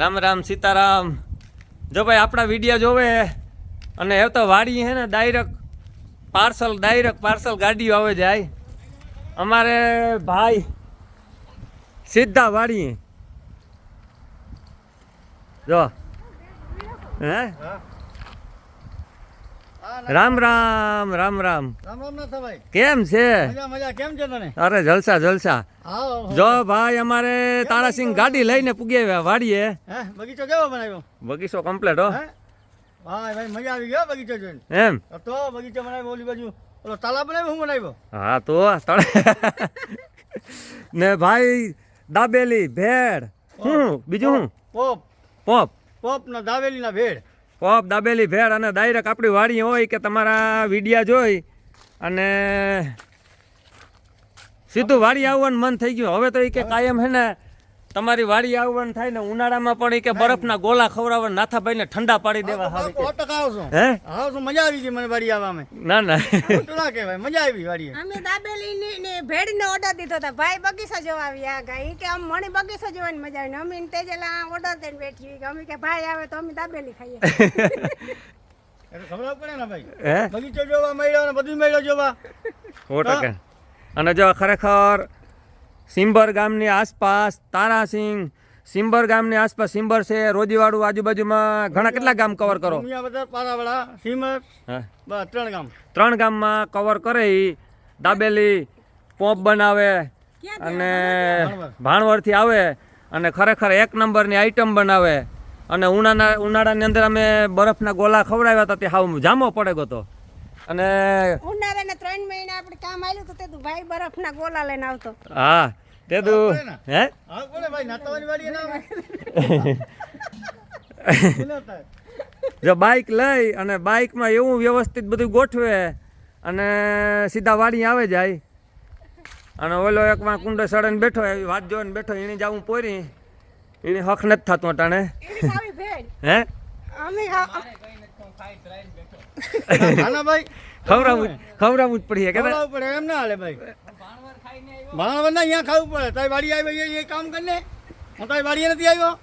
રામ રામ સીતારામ. જો ભાઈ આપણા વીડિયો જોવે અને એ તો વાડી હે ને ડાયરેક્ટ પાર્સલ ડાયરેક્ટ પાર્સલ ગાડીઓ આવે જાય. અમારે ભાઈ સીધા વાડી જો. હે. રામ રામ રામ રામ. રામ રામ ના ભાઈ કેમ છે? મજા મજા. કેમ છે તને અરે જલસા જલસા. જો ભાઈ અમારે તારાસિંહ ગાડી લઈને પૂગી આવ્યા વાડીએ. હે બગીચો કેવો બનાવ્યો? બગીચો કમ્પ્લેટ હો. હે? ભાઈ ભાઈ મજા આવી ગયો બગીચો જોઈને. એમ? તો બગીચો બનાવ્યો ઓલી બાજુ. ઓલો તાલાબ બનાવ્યો હું બનાવ્યો? હા તો તળે ને ભાઈ દાબેલી ભેળ. હું બીજું હું? પોપ. પોપ. પોપ ના દાબેલી ના ભેળ. પોપ દાબેલી ભેળ અને ડાયરેક્ટ આપણી વાડી હોય કે તમારા વિડિયા જોઈ અને સીધું વાડી આવવાનું મન થઈ ગયું. હવે તો એ કે કાયમ છે ને તમારી વાડી આવવાનું થાય ને ઉનાળામાં પણ એ કે બરફના ગોલા ખવડાવવા નાથાભાઈને ઠંડા પાડી દેવા. સો ટકા આવશું. આવશું મજા આવી ગઈ મને વાડી આવવા ના ના. ના કહેવાય મજા આવી વાડી અમે દાબેલી ને ભેડ ને ઓર્ડર દીધો હતા ભાઈ બગીચો જોવા આવ્યા. ગઈ કે આમ મને બગીચો જોવાની મજા આવી ને અમે ને તેજેલા ઓર્ડર દઈને બેઠી કે અમે કે ભાઈ આવે તો અમે દાબેલી ખાઈએ. ખબર પડે ને ભાઈ? હે? બગીચો જોવા મળ્યો ને બધું મળ્યો જોવા. અને જો ખરેખર સિંબર ગામની આસપાસ તારાસિંહ સિંબર ગામની આસપાસ સિંબર છે રોજીવાડું આજુબાજુમાં ઘણા કેટલા ગામ કવર કરો? ભૂમિયા બધા પારાવાળા સીમર હા. બસ ત્રણ ગામ. ત્રણ ગામમાં કવર કરે દાબેલી પોપ બનાવે અને ભાણવરથી આવે અને ખરેખર એક નંબરની આઈટમ બનાવે. અને ઉનાળા ઉનાળાની અંદર અમે બરફના ગોલા ખવડાવ્યા હતા તે હાવ જામો પડે ગયો તો. અને ઉનાળાના ત્રણ મહિના આપણે કામ આવ્યું તો તે તો ભાઈ બરફના ગોલા લઈને આવતો. હા તે તું હે? હા બોલે ભાઈ નાતાવાની વાડી ના? જો બાઇક લઈ અને બાઇકમાં એવું વ્યવસ્થિત બધું ગોઠવે અને સીધા વાડી આવે જાય. અને ઓલો એકમાં કુંડો સડન બેઠો એવી વાત જોઈને બેઠો એને જાવું પોરી. એની હક નથી થતો ટાણે એની હે? અમે ભાઈ. ખવડાવવું જ- ખવડાવવું જ ખવડાવવું પડે એમ ના હાલે ભાઈ. ભાણવર ના અહીંયા ખાવું પડે. તારી વાડી આવ્યો એ- કામ કરીને. હું તારી વાડીએ નથી આવ્યો.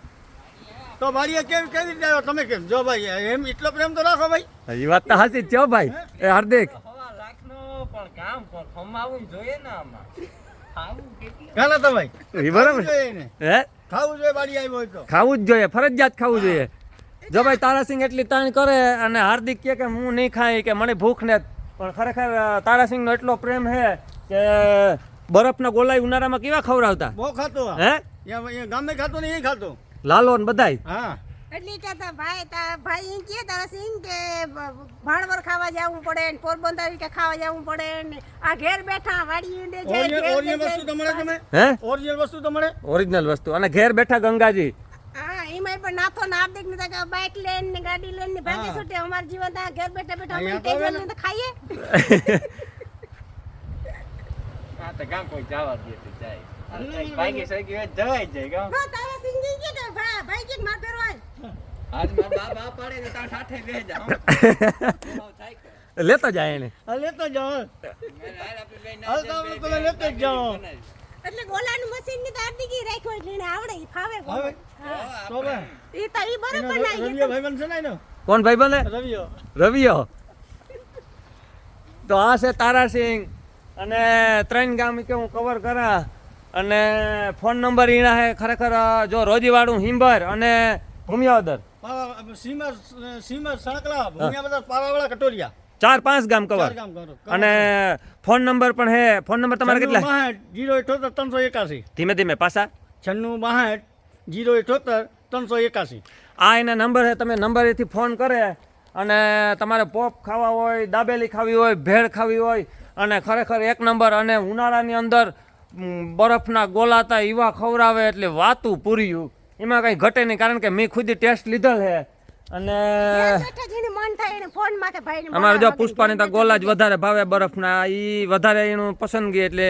તો વાડીએ કેવી કેવી રીતે આવ્યો? તમે કેમ? જો ભાઈ એમ એટલો પ્રેમ તો રાખો ભાઈ. એ વાત તો સાચી જો ભાઈ. એ હાર્દિક. તો ભાઈ. એ બરાબર. જોઈએ એને. હે? ખાવું જોઈએ વાડી આવ્યો હોય તો. ખાવું જ જોઈએ ફરજિયાત ખાવું જોઈએ. જો ભાઈ તારાસિંહ એટલી તાણ કરે અને હાર્દિક કહે કે હું નહીં ખાઈ કે મને ભૂખ ને પણ ખરેખર તારાસિંહનો એટલો પ્રેમ છે કે બરફના ગોલાઈ ઉનાળામાં કેવા ખવડાવતા? બહુ ખાતો હે? ગામે ખાતો ને એ ખાતો. લાલો ને બધાય? હા. એટલે કહેતા ભાઈ તા ભાઈ એમ કે તારા સિંહ કે ભાણવર ખાવા જવું પડે ને પોરબંદર કે ખાવા જવું પડે ને આ ઘેર બેઠા વાડી ઈંડે છે ઓરિજિનલ. વસ્તુ તમારે હે? ઓરિજિનલ વસ્તુ તમારે? મળે ઓરિજિનલ વસ્તુ. અને ઘેર બેઠા ગંગાજી. એમાં પણ નાથો ના હાર્દિક ને તો બાઇક લઈને ને ગાડી લઈને ને ભાગે છૂટે. અમાર જીવન ત્યાં ઘર બેઠા બેઠા અમે અહીંયા તો તેજલ હવે ને તો ગામ હા. તારા સિંગી કે કે ભાઈ કે માર ફેરવા લેતો જાય એને. લેતો જાઓ હાલ તો આપણે લેતો જ જાઓ. એટલે ગોલાનું મશીનની હાર્દિક રાખ્યો એટલે એને આવડે ઈ ફાવે હવે તો બે ઈ તો ઈ બરોબર ના રવિયો ભાઈબંધ છે ને એનો? કોણ ભાઈ બને રવિયો. રવિયો. તો આ છે તારાસિંહ અને ત્રણ ગામ કે હું કવર કરા. અને ફોન નંબર ઈણા હે ખરેખર જો રોજીવાડું હિંબર અને ભૂમિયાવદર. પાવા- સીમર સાંકળા ભૂમિયાવદર પાવાવાળા કટોરિયા. ચાર પાંચ ગામ કવર અને ફોન નંબર પણ હે ફોન નંબર તમારે કેટલા? જીરો અઠોતેર ત્રણસો એકાસી ધીમે ધીમે પાછા. છન્નું બાસઠ જીરો અઠોતેર ત્રણસો એકાસી આ એના નંબર છે તમે નંબર એથી ફોન કરે અને તમારે પોપ ખાવા હોય દાબેલી ખાવી હોય ભેળ ખાવી હોય અને ખરેખર એક નંબર અને ઉનાળાની અંદર બરફના ગોલાતા એવા ખવડાવે એટલે વાતું પૂર્યું. એમાં કંઈ ઘટે નહીં કારણ કે મેં ખુદ ટેસ્ટ લીધેલ છે અને ઘેર બેઠા જેને મન થાય એને ફોનમાં કે અમારે જો પુષ્પાની તો ગોલા જ વધારે ભાવે બરફના એ વધારે એનું પસંદગી એટલે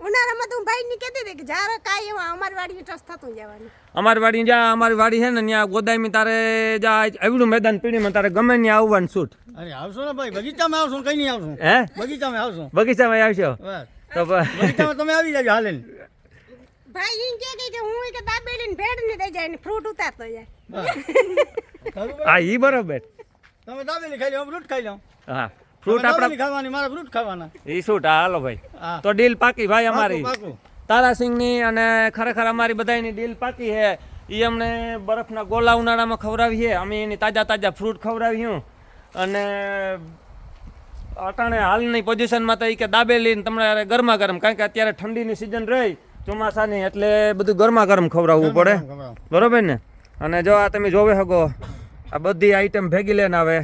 ઉનાળામાં તો ભાઈ ની કહેતી હતી કે જ્યારે કાંઈ એવા અમારી વાડી ટ્રસ્ટ થતું જવાનું. અમારી વાડી જ્યાં અમારી વાડી છે ને ત્યાં ગોદામી તારે જ્યાં એવડું મેદાન પીડીમાં તારે ગમે ત્યાં આવવાનું છૂટ. અરે આવશો ને ભાઈ બગીચામાં આવશું કઈ નહીં આવશું. હે? બગીચામાં આવશું. બગીચામાં આવશો? તો બગીચામાં તમે આવી જાજો હાલે ભાઈ ઈન કે કે- હું ઈ કે દાબેલી ને ભેળ ને દઈ જાય ને ફ્રૂટ ઉતારતો જાય? હા. ઈ બરોબર. તમે દાબેલી ખાઈ લો ફ્રૂટ ખાઈ લો. હા ફ્રૂટ આપણે ખાવાની મારા ફ્રૂટ ખાવાના. ઈ શૂટ હાલો ભાઈ. તો ડીલ પાકી ભાઈ અમારી. તારાસિંહની અને ખરેખર અમારી બધાની ડીલ પાકી છે. એ અમને બરફના ગોલા ઉનાળામાં ખવડાવીએ અમે એની તાજા તાજા ફ્રૂટ ખવડાવ્યું. અને અટાણે હાલની પોઝિશનમાં તો એ કે દાબેલી તમને તમારે ગરમા ગરમ કારણ કે અત્યારે ઠંડીની સિઝન રહી ચોમાસાની એટલે બધું ગરમા ગરમ ખવડાવવું પડે. બરોબર ને? અને જો આ તમે જોવે શકો આ બધી આઈટમ ભેગી લઈને આવે.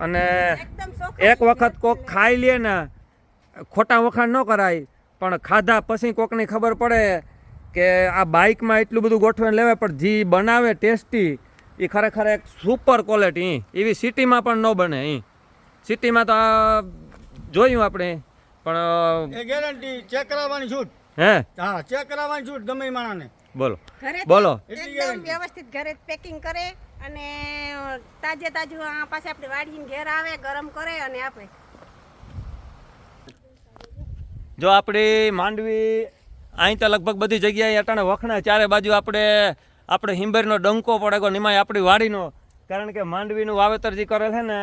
અને એક વખત કોક ખાઈ લે ને ખોટા વખાણ ન કરાય પણ ખાધા પછી કોકની ખબર પડે કે આ બાઇકમાં એટલું બધું ગોઠવીને લેવાય પણ જે બનાવે ટેસ્ટી એ ખરેખર એક સુપર ક્વોલિટી એવી સિટીમાં પણ ન બને અહીં સિટીમાં તો આ જોયું આપણે પણ ગેરંટી ચેક કરાવવાની છૂટ. હે? હા ચેક કરાવવાની છૂટ ગમે માણસને. બોલો. બોલો. એકદમ વ્યવસ્થિત ઘરે પેકિંગ કરે અને તાજે તાજું આ પાસે આપણે વાડીને ઘેર આવે ગરમ કરે અને આપે. જો આપણી માંડવી અહીં તો લગભગ બધી જગ્યાએ અટાણે વખણાય. ચારે બાજુ આપણે આપણે હિંબેરનો ડંકો પડે નિમાય આપણી વાડીનો. કારણ કે માંડવીનું વાવેતર જે કરેલ છે ને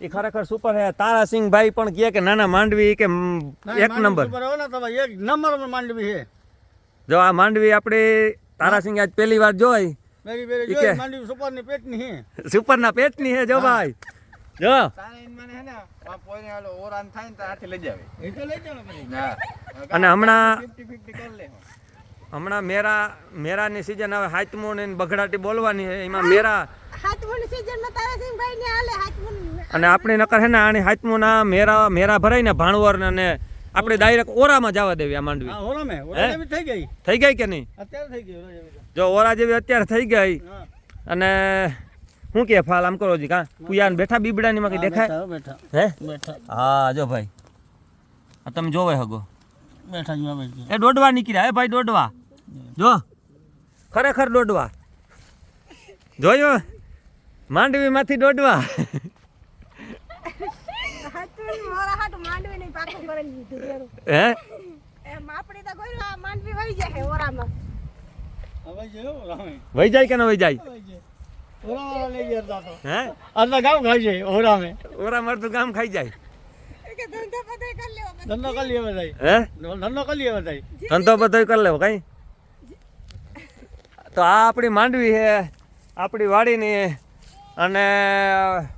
એ ખરેખર સુપર છે. તારાસિંહભાઈ પણ કહે કે નાના માંડવી કે એક નંબર એક નંબર માંડવી છે. જો આ માંડવી આપણી તારાસિંહ આજ પહેલી વાર જોઈ. સુપરના પેટની હે જો ભાઈ. જો. હે અને હમણાં 50 50 કરી લે હમણાં મેરા મેરાની સિઝન હવે હાથમું ને બગડાટી બોલવાની છે. એમાં મેરા અને આપણે નકર હે ને આની હાથમું ના મેરા મેરા ભરાય ને ભાણવર ને આપણે ડાયરેક્ટ ઓરામાં જવા દેવી આ માંડવી. હા ઓરા મેં ઓરા જેવી થઈ ગઈ? થઈ ગઈ કે નહીં? અત્યારે થઈ ગઈ. જો ઓરા જેવી અત્યારે થઈ ગઈ. અને શું કે ફાલ આમ કરો જી કા? કુયાન બેઠા બીબડાની માં કઈ દેખાય? બેઠા. હે? બેઠા. હા જો ભાઈ. આ તમે જોવે હગો. બેઠા બેઠા એ દોડવા નીકળ્યા હે ભાઈ દોડવા. જો. ખરેખર દોડવા. જોયો? માંડવીમાંથી દોડવા. હાથમું માંડવી નહીં પાકું કરી દીધું એનું. હે? વહી જાય ઓરામાં. કે ન વહી જાય. હે? ગામ ખાઈ જાય ઓરા મેં ઓરા મરતું ગામ ખાઈ જાય. ધંધો કરી લેવો પછી. ધંધો કરી લેવા થાય હે? ધંધો કરી લેવા ધંધો બધો કરી લેવો કઈ? તો આ આપણી માંડવી છે, આપણી વાડીની. અને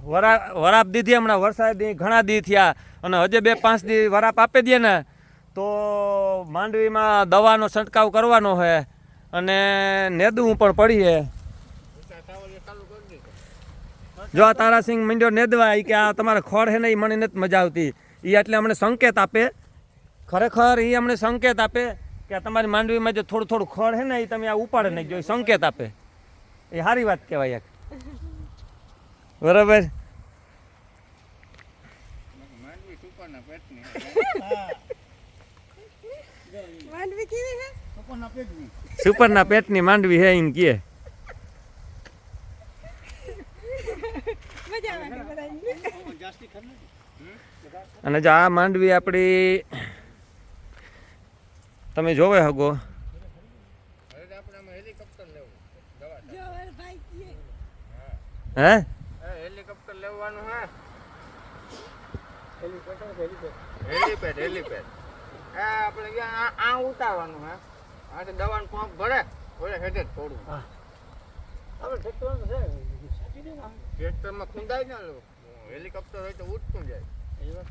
વરા, વરાપ દીધી હમણાં વરસાદની ઘણા દી થયા. અને હજે બે પાંચ દી વરાપ આપી દે ને, તો માંડવીમાં દવાનો છંટકાવ કરવાનો છે. અને નેદવું પણ પડી છે. જો આ તારાસિંહ મંડ્યો નેદવા કે આ તમારે ખોળ છે ને એ મને નથી મજા આવતી. એ એટલે અમને સંકેત આપે. ખરેખર એ અમને સંકેત આપે. કે તમારી માંડવીમાં જે થોડું થોડું ખડ છે ને એ તમે આ ઉપાડે નાખજો એ સંકેત આપે. એ સારી વાત કહેવાય એક. બરાબર? માંડવી સુપરના પેટની. માંડવી છે? સુપરના પેટની. માંડવી હે એમ ખરી અને જો આ માંડવી આપણી તમે જોવે હગો. તો. હે? હેલિકોપ્ટર લેવાનું હે હેલિકોપ્ટર. હેલીપેડ હેલીપેડ એ આપણે આ ઉતારવાનું હે આ દવાનું પંપ ભરે ઓલે હેડે જ થોડું આપણે ટ્રેક્ટર છે ટ્રેક્ટરમાં ખુંદાય ને હેલિકોપ્ટર હોય તો ઉડતું જાય એ વાત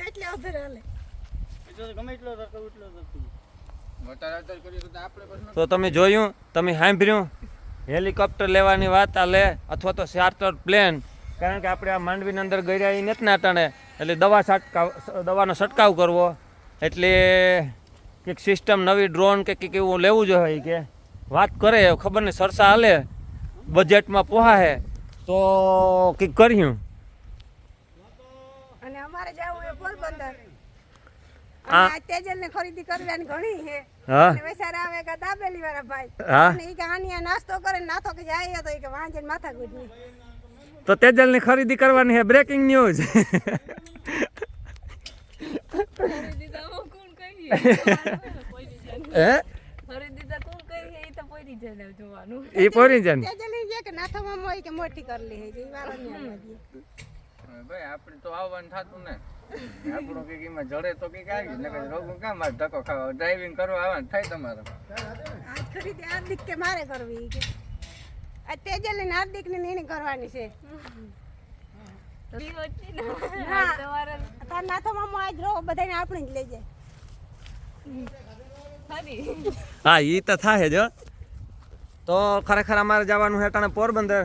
એટલે અધર હાલે. તો તમે જોયું તમે સાંભળ્યું? હેલિકોપ્ટર લેવાની વાત આ લે અથવા તો ચાર્ટર પ્લેન કારણ કે આપણે આ માંડવીની અંદર ગયા એ નથી નાટાણે એટલે દવા છંટકાવ દવાનો છંટકાવ કરવો. એટલે કંઈક સિસ્ટમ નવી ડ્રોન કે કંઈક એવું લેવું જોઈએ કે. વાત કરે ખબર નહીં સરસા હાલે. બજેટમાં પોહાય તો કંઈક કર્યું. અને અમારે જવું એ પોરબંદર. આ- તેજલ ને ખરીદી કરવાની ઘણી છે. હા. અને આવે કે દાબેલી વાળા ભાઈ. હા. અને કે આની આ નાસ્તો કરે નાથો કે જાય તો ઈ કે વાંજે માથા ગુજની તો તેજલની ખરીદી કરવાની છે બ્રેકિંગ ન્યૂઝ હે? તું એ પોરી જન તેજલ ને કે નાથો મામો કે મોટી કરલી હે જે વાળા ન્યા લાગી. ભાઈ આપણે તો આવવાનું થતું ને. આપણું કંઈક એમાં જડે તો કંઈક આવી નકર રોગું કામ મારે ધક્કો ખાવા. ડ્રાઇવિંગ કરવા આવવાનું થાય તમારે. આજ ખરીદી હાર્દિક કે મારે કરવી કે? આ તેજલ ને હાર્દિક ને એની કરવાની છે. ને. હા. તાર નાથો મામો આજ રહો બધાને આપણે જ લઈ જાય. હા એ તો થાય જ તો ખરેખર અમારે જવાનું હેટાણે પોરબંદર.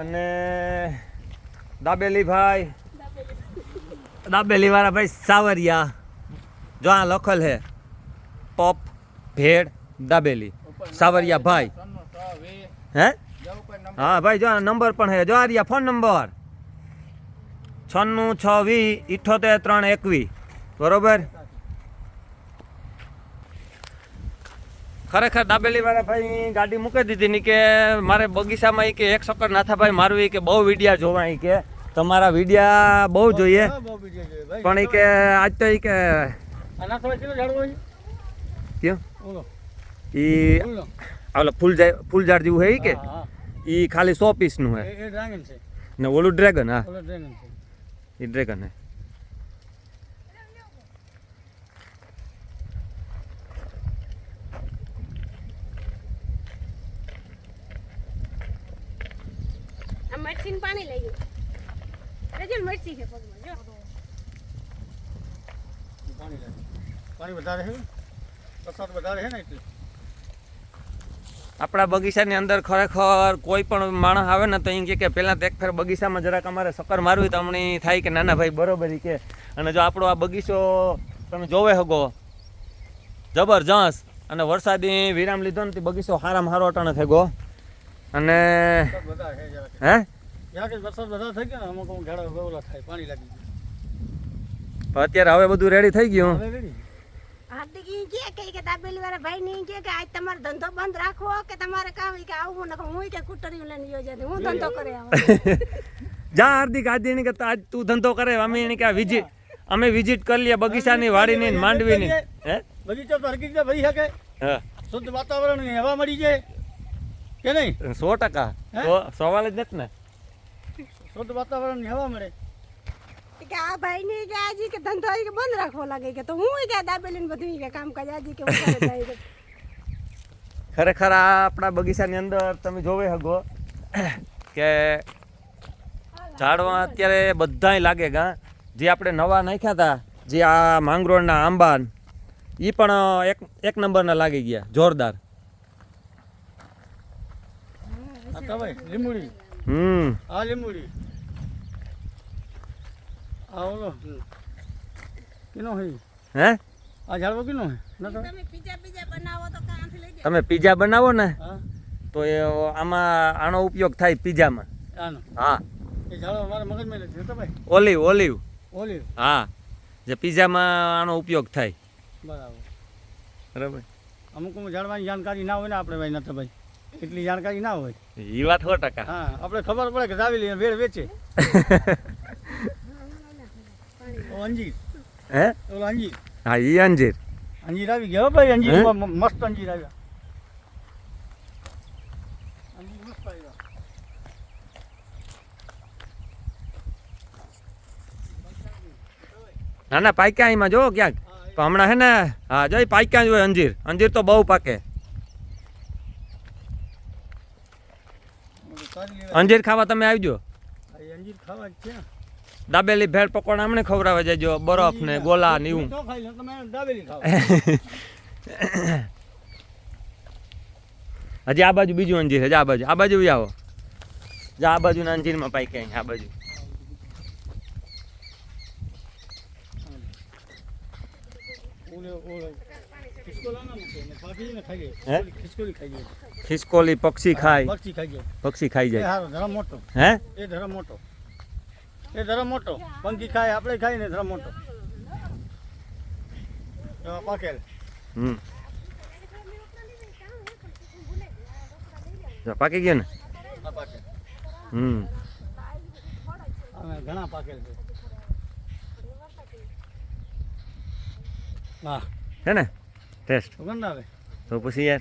અને દાબેલી ભાઈ દાબેલી વાળા ભાઈ સાવરિયા. જો આ લખલ છે પોપ, ભેળ, દાબેલી. સાવરિયા ભાઈ. હે? હા, ભાઈ, જો નંબર પણ હે. જો આ રહ્યા ફોન નંબર. છન્નું, છ, વી, ઇઠોતેર, ત્રણ, એકવી. બરોબર? ખરેખર દાબેલી વાળા ભાઈ ગાડી મૂકી દીધી ની કે મારે બગીચામાં કે એક સકર નાથાભાઈ મારવી કે બહુ વિડિયા જોવા કે તમારા વિડિયા બહુ જોઈએ. હા. પણ એ કે આજ તો એ કે? ક્યાં? ઓલો, ઈ ઓલો. ઓલો ફૂલ ઝાડ જેવું ઈ કે? હા, હા. ખાલી સો પીસનું એ- એ છે. ને ઓલું ડ્રેગન હા. એ ડ્રેગન હે. આ પાણી લઈ ગયું. રજલ મરસી છે પગમાં જો. પાણી લાગે. પાણી વધારે છે? વરસાદ વધારે છે ને એટલે? આપણા બગીચાની અંદર ખરેખર કોઈ પણ માણસ આવે ને તો એમ કહે કે પહેલાં તો એક ફેર બગીચામાં જરાક અમારે સકર મારવી તો અમને થાય કે નાના ભાઈ બરોબર કે અને જો આપણો આ બગીચો તમે જોવે હગો. જબરજસ્ત અને વરસાદી વિરામ લીધો ને તે બગીચો હારામાં હારો અટાણે થઈ ગયો અને હે? જરાક જ વરસાદ વધારે થઈ ગયો ને અમુક અમુક ઝાડવા ઓલા થાય પાણી લાગી ગયું. અત્યારે હવે બધું રેડી થઈ ગયું. હાર્દિક ઈ કે કે કે દાબેલી વાળા ભાઈ ને કે કે આજ તમારો ધંધો બંધ રાખવો કે તમારે કામ કે આવવું નકો હું કે કુટરીયું લઈને યોજે હું ધંધો કરે જા હાર્દિક આજે કે આજ તું ધંધો કરે અમે એને કે વિઝિટ અમે વિઝિટ કરી લઈએ બગીચાની વાડીની ને માંડવીની. હે? બગીચો તો હરકી રીતે ભરી શકે. હા. શુદ્ધ વાતાવરણ હવા મળી જાય. કે નહીં? સો ટકા. સવાલ જ નથી ને. શુદ્ધ વાતાવરણ હવા મળે. કે આ ભાઈ ને કે આજે કે ધંધો કે બંધ રાખવો લાગે કે તો હું કે દાબેલી ને બધું કે કામ કાજ આજે કે ખરેખર આ આપણા બગીચાની અંદર તમે જોવે હગો કે ઝાડવા અત્યારે બધાય લાગે ગા. જે આપણે નવા નાખ્યા હતા જે આ માંગરોળના આંબા એ પણ એક એક નંબરના લાગી ગયા જોરદાર. આ હમ. આ લીંબુડી. આ ઓલો કિનો હે? હે? આ ઝાડવો કિનો હે? તમે પીઝા પીઝા બનાવો તો કાંથી લઈ તમે પીઝા બનાવો ને હા. તો એ આમાં આનો ઉપયોગ થાય પીઝામાં. આનો? હા. એ ઝાડવો મારા મગજમાં નથી તો ભાઈ? Olive olive. ઓલિવ? હા. જે પીઝામાં આનો ઉપયોગ થાય. બરાબર. બરાબર. અમુક અમુક ઝાડવાની જાણકારી ના હોય ને આપણે ભાઈ નતો ભાઈ. એટલી જાણકારી ના હોય. એ વાત સો ટકા. હા આપણે ખબર પડે કે દાવી લઈએ વેળ વેચે. અંજીર. હે? ઓલો અંજીર. હા ઈ અંજીર. અંજીર આવી ગયા ભાઈ અંજીર મસ્ત અંજીર આવ્યા. ના ના પાક્યા એમાં જો ક્યાંક. તો હમણાં હે ને હા જો પાક્યા જ હોય અંજીર. અંજીર તો બહુ પાકે. અંજીર ખાવા તમે આવજો. અંજીર ખાવા ને. દાબેલી ભેળ પકોડા હમણે ખવડાવે જજો બરફ ને ગોલા ને એવું. હજી આ બાજુ બીજું અંજીર છે આ બાજુ. આ બાજુ આવો. જા આ બાજુના અંજીરમાં પાક્યા અહીં, આ બાજુ. ખિસકોલા પક્ષી ખાય. બક્ષી ખાઈ જાય પક્ષી ખાઈ જાય. મોટો. હે? એ મોટો. એ ધરમ મોટો. પંખી ખાય આપણે ખાય ને ધરમ મોટો. પાકેલ. હમ. જો પાકી ગયો ને? હમ. ઘણા પાકેલ છે. હા હે ને? ટેસ્ટ. તો પછી યાર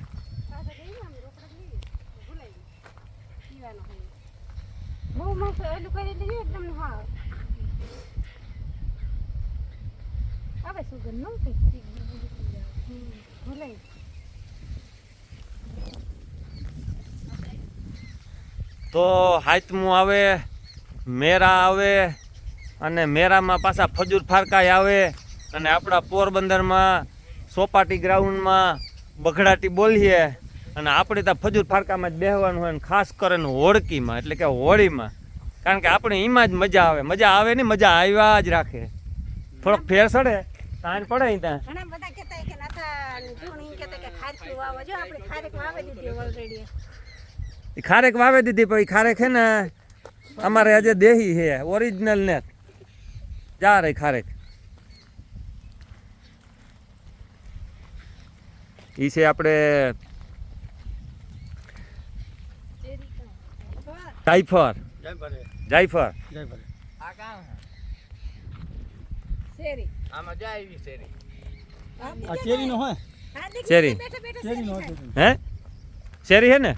બહુ મસ્ત એટલું કરી દીધું એકદમ હા આવે સુગંધ તો હાથમું આવે, મેરા આવે, અને મેરામાં પાછા ફજૂર ફારકાય આવે, અને આપણા પોરબંદરમાં, સોપાટી ગ્રાઉન્ડમાં બઘડાટી બોલીએ. અને આપણે ત્યાં ફજૂર ફારકામાં જ બેહવાનું હોય ને ખાસ કરીને હોળકીમાં એટલે કે હોળીમાં. કારણ કે આપણે એમાં જ મજા આવે. મજા આવે ને મજા આવ્યા જ રાખે. થોડોક ફેર સડે સાંજ પડે અહીં ત્યાં. ખારકું વાવો દીધી પણ ખારેક છે ને અમારે આજે દેહી છે ઓરિજિનલ ને. જા રહી ખારેક. ઈ છે આપણે જાયફર જય ભરે જાયફર જય ભરે આ કામ શેરી આમાં જાય એવી શેરી આ ચેરીનો હોય હાર્દિક શેરી. બેઠા બેઠા ચેરીનો ખાય. હે શેરી. હે? ને?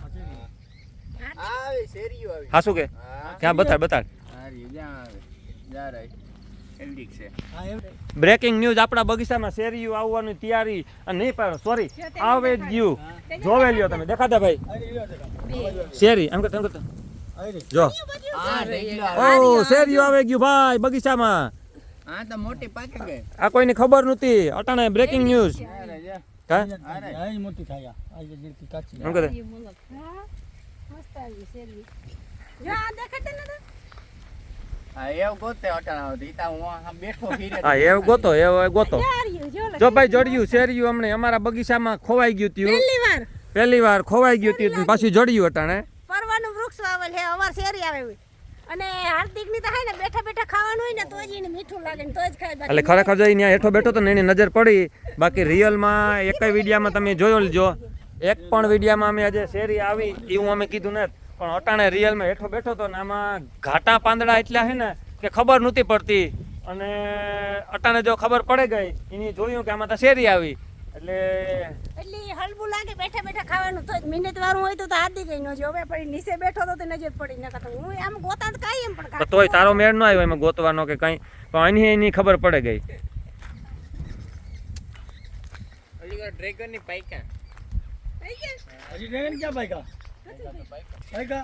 આવે શેરીઓ આવી. હા શું કે? ક્યાં બતાડ બતાડ. બ્રેકિંગ ન્યૂઝ આપણા બગીચામાં શેરીયું આવવાની તૈયારી. અને નહીં પણ સોરી આવે જ ગયું જોવે લ્યો તમે દેખાતા ભાઈ. શેરી એમ કરતા એમ કરતા. જો. ઓ શેરીયું આવે ગયું ભાઈ બગીચામાં. હા તો મોટી પાકી ગઈ. આ કોઈને ખબર નહોતી. અટાણે બ્રેકિંગ ન્યૂઝ હા આરી મોટી થાય આ. જે જેટલી કાચી. એમ કરે મસ્ત આવી શેરી જો આ દેખાતા નતા? હા એવું ગોતે અટાણ આવતી તા હું આ બેઠો ફીરે. હા એ ગોતો એ ગોતો. ચાર્યું જો ભાઈ જડ્યું શેરિયું અમને અમારા બગીચામાં ખોવાઈ ગયું ત્યું પહેલી વાર. ખોવાઈ ગયું ત્યું પાછું જડ્યું અટાણે. વૃક્ષ વાવેલ છે અમાર શેરી આવે અને હાર્દિકની તો હે ને બેઠા બેઠા ખાવાનું હોય ને તો જ એને મીઠું લાગે ને તો જ ખાય. એટલે ખરેખર જો ત્યાં હેઠો બેઠો તો ને એની નજર પડી. બાકી રિયલમાં એકય વિડીયામાં તમે જોયો લેજો એક પણ વિડીયામાં અમે આજે શેરી આવી, એવું અમે કીધું ને પણ અટાણે રિયલમાં હેઠો બેઠો તો ને આમાં ઘાટા પાંદડા એટલા હે ને કે ખબર નહોતી પડતી. અને અટાણે જો ખબર પડે ગઈ, એની જોયું કે આમાં તો શેરી આવી. એટલે એટલે ઈ લાગે બેઠા બેઠા ખાવાનું તો મિનિટ વાળું હોય તો તો હાર્દિક ય ન જોવે પછી નીચે બેઠો તો તો નજર પડી નકર તો હું આમ ગોતા તો કાઈ એમ પણ તોય તારો મેળ ન આવ્યો એમાં ગોતવાનો કે કંઈ પણ એની એની ખબર પડે ગઈ. ઓલી ડ્રેગનની પાઈકા? હજી ડ્રેગન ક્યાં પાઈકા પાઈકા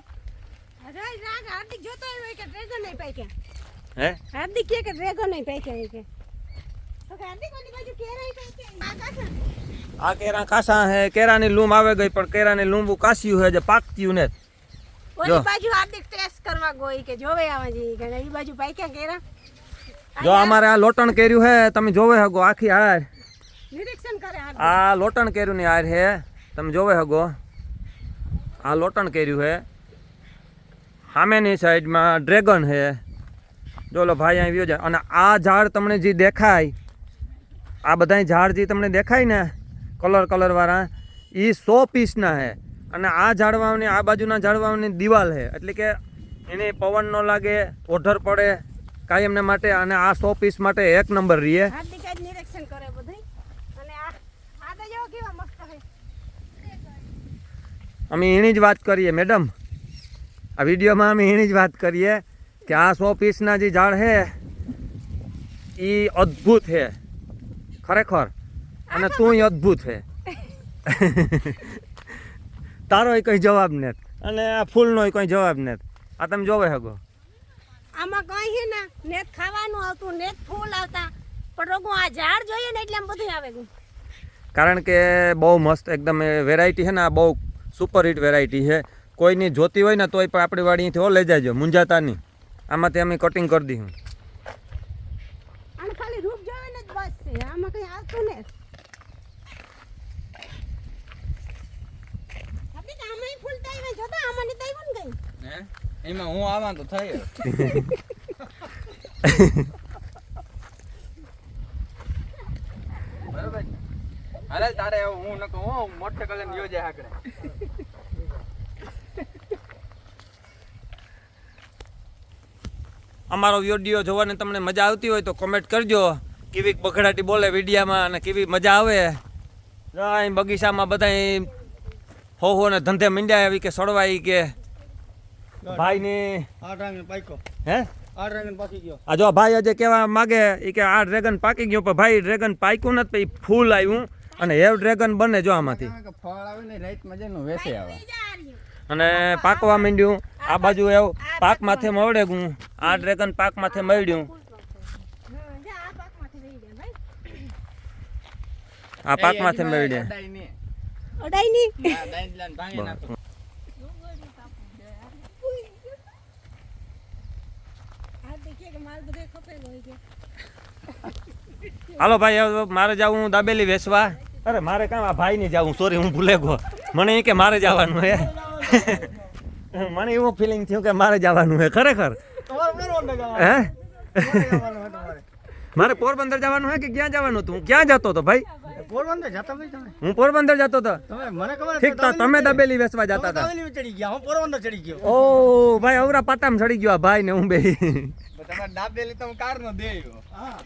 રાગ હાર્દિક જોતો હોય કે ડ્રેગન નહીં પાઈકા હે? હાર્દિક કે ડ્રેગન નહીં પાઈકા કે. આ કેરા કાસા હે કેરાની લૂમ આવે ગઈ પણ કેરાની લૂંબુ કાસ્યું હે જે પાકત્યું ને. ઓલી બાજુ હાર્દિક ટેસ્ટ કરવા ગઈ કે જોવે આવા જઈ કે એ બાજુ પાક્યા કેરા? જો અમારે આ લોટણ કેર્યું હે તમે જોવે હગો આખી હાર. નિરીક્ષણ કરે આ લોટણ કેર્યું ની હાર હે તમે જોવે હગો. આ લોટણ કેર્યું હે. સામેની સાઈડમાં ડ્રેગન હે. જો લો ભાઈ અહીં વ્યો જાય. અને આ ઝાડ તમને જે દેખાય આ બધાય ઝાડ જે તમને દેખાય ને કલર કલરવાળા એ સો પીસના હે. અને આ ઝાડવાઓની આ બાજુના ઝાડવાઓની દિવાલ હે. એટલે કે એને પવન ન લાગે ઓઢર પડે કાયમને માટે અને આ સો પીસ માટે એક નંબર રહીએ બધું છે અમે એની જ વાત કરીએ મેડમ આ વિડીયોમાં અમે એની જ વાત કરીએ કે આ સો પીસના જે ઝાડ છે એ અદ્ભુત છે ખરેખર. અને તું અદ્ભુત છે તારો કંઈ જવાબ નથી અને આ ફૂલનો કંઈ જવાબ નથી આ તમે જોવે હગો. આમાં કઈ છે ને નેત ખાવાનું આવતું નેત ફૂલ આવતા. પણ રોગો આ ઝાડ જોઈએ ને એટલે આમ બધું આવે ગયું. કારણ કે બહુ મસ્ત એકદમ વેરાયટી છે ને આ બહુ સુપર હિટ વેરાયટી છે કોઈની જોતી હોય ને તોય પણ આપણી વાડીથી લઈ જાજો મુંજાતા નહીં આમાંથી અમે કટિંગ કરી દઈશું આને ખાલી રૂપ જોવે ને જ બસ છે આમાં કઈ આવતું ને? એમાં હું આવા તો થઈ બરોબર અરે તારે હું નકો હું મોટે કલર યોજે આગળ અમારો વીડિયો જોવાની તમને મજા આવતી હોય તો કોમેન્ટ કરજો. કેવી બખડાટી બોલે વિડીયામાં અને કેવી મજા આવે. બગીચામાં બધા હો હો ને ધંધે મીંડ્યા આવી કે સડવાઈ કે ભાઈ ને હે? આ જો ભાઈ આજે કેવા માગે એ કે આ ડ્રેગન પાકી ગયો પણ ભાઈ ડ્રેગન પાક્યું નથી પછી ફૂલ આવ્યું અને હેવ ડ્રેગન બને જો આમાંથી. ફળ આવે ને રાઈતમાં જઈને વેસે આવે. અને પાકવા માંડ્યું. આ બાજુ એવું પાક માથે મળે હું આ ડ્રેગન પાક માથે મળ્યું હા, જા આ પાકમાંથી રહી ગયા ભાઈ આ પાક માથે મળ્યા અડાઈ નહીં. અડાઈ ની આ દાઈન લાઈન ભાંગી નાખો. આ દેખીએ કે માલ બધે પાકમાંથી હોય કે હાલો ભાઈ હવે મારે જવું દાબેલી વેચવા. અરે મારે કામ આ ભાઈ ને જવું સોરી હું ભૂલે ગયો. મને એ કે મારે જવાનું હે. મને એવું ફિલિંગ થયું કે મારે જવાનું હે ખરેખર. હે? મારે પોરબંદર જવાનું હે કે ક્યાં જવાનું હતું? હું ક્યાં જતો હતો ભાઈ? પોરબંદર જતા ભાઈ તમે? હું પોરબંદર જતો હતો. તમે મને ખબર ઠીક તો તમે દબેલી વેચવા જતા હતા. દાબેલી ચડી ગયા હું પોરબંદર ચડી ગયો. ઓ ભાઈ અવરા પાટામાં ચડી ગયો આ ભાઈ ને હું બે. દાબેલી તો કાર નો દે હા.